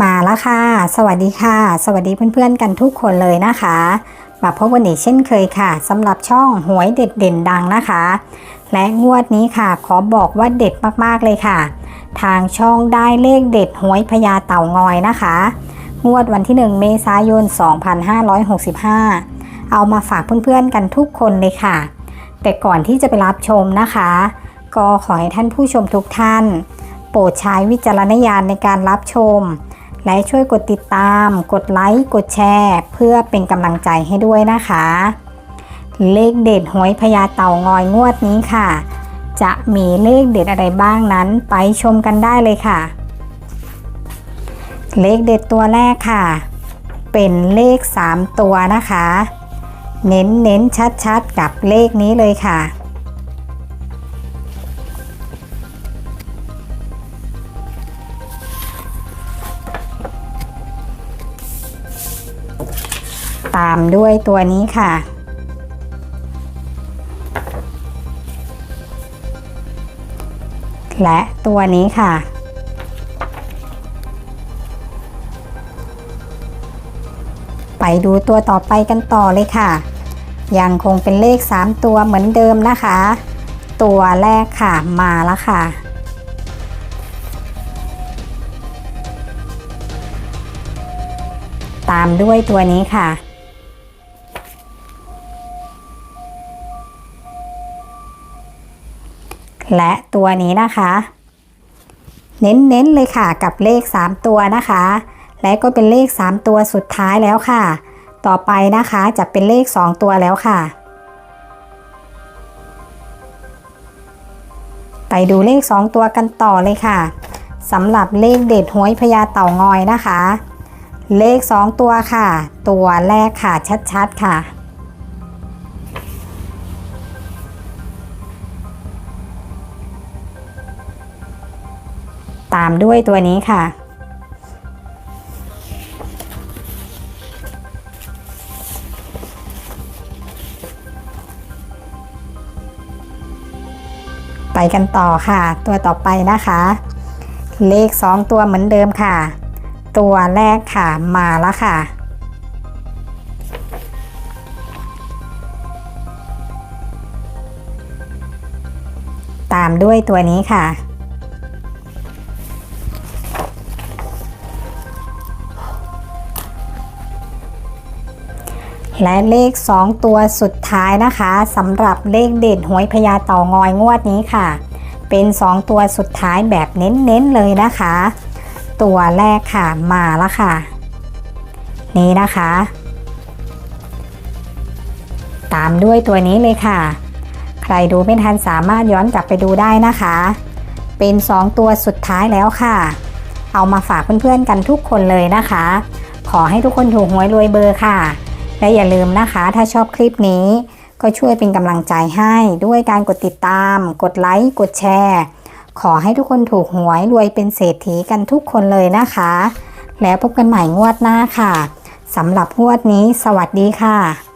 มาแล้วค่ะ สวัสดีค่ะ สวัสดีเพื่อนๆกันทุกคนเลยนะคะ มาพบกันอีกเช่นเคยค่ะสำหรับช่องหวยเด็ดเด่นดังนะคะ และงวดนี้ค่ะ ขอบอกว่าเด็ดมากๆเลยค่ะ ทางช่องได้เลขเด็ดหวยพญาเต่างอยนะคะ งวดวันที่ 1 เมษายน 2565 เอามาฝากเพื่อนๆกันทุกคนเลยค่ะ แต่ก่อนที่จะไปรับชมนะคะ ก็ขอให้ท่านผู้ชมทุกท่าน โปรดใช้วิจารณญาณในการรับชม และช่วยกดติดตาม กดไลค์ กดแชร์ เพื่อเป็นกำลังใจให้ด้วยนะคะ เลขเด็ดหวยพญาเต่างอยงวดนี้ค่ะ จะมีเลขเด็ดอะไรบ้างนั้นไปชมกันได้เลยค่ะ เลขเด็ดตัวแรกค่ะ เป็นเลข 3 ตัวนะคะ เน้นเน้นชัดชัดๆกับเลขนี้เลยค่ะ ตามด้วยตัวนี้ค่ะ และตัวนี้ค่ะ ไปดูตัวต่อไปกันต่อเลยค่ะ ยังคงเป็นเลข 3 ตัวเหมือนเดิมนะคะ ตัวแรกค่ะมาแล้วค่ะตามด้วยตัวนี้ค่ะ และตัวนี้นะคะ เน้นๆเลยค่ะกับเลข 3 ตัวนะคะ และก็เป็นเลข 3 ตัวสุดท้ายแล้วค่ะ ต่อไปนะคะจะเป็นเลข 2 ตัวแล้วค่ะ ไปดูเลข 2 ตัวกันต่อเลยค่ะสำหรับเลขเด็ดหวยพญาเต่างอยนะคะ เลข 2 ตัวค่ะ ตัวแรกค่ะชัดๆค่ะ ตามด้วยตัวนี้ค่ะ ไปกันต่อค่ะ ตัวต่อไปนะคะ เลข 2 ตัวเหมือนเดิมค่ะ ตัวแรกค่ะมาแล้วค่ะตามด้วยตัวนี้ค่ะ และเลข 2 ตัวสุดท้ายนะคะสำหรับเลขเด่นหวยพญาเต่างอยงวดนี้ค่ะ เป็น 2 ตัวสุดท้ายแบบเน้นๆเลยนะคะ ตัวแรกค่ะมาแล้วค่ะ นี่นะคะ ตามด้วยตัวนี้เลยค่ะ ใครดูไม่ทันสามารถย้อนกลับไปดูได้นะคะ เป็น 2 ตัวสุดท้ายแล้วค่ะ เอามาฝากเพื่อนๆกันทุกคนเลยนะคะ ขอให้ทุกคนถูกหวยรวยเบอร์ค่ะ และอย่าลืมนะคะ ถ้าชอบคลิปนี้ก็ช่วยเป็นกำลังใจให้ด้วยการกดติดตาม กดไลค์ กดแชร์ ขอให้ทุกคนถูกหวยรวยเป็นเศรษฐีกันทุกคนเลยนะคะ แล้วพบกันใหม่งวดหน้าค่ะสำหรับงวดนี้ สวัสดีค่ะ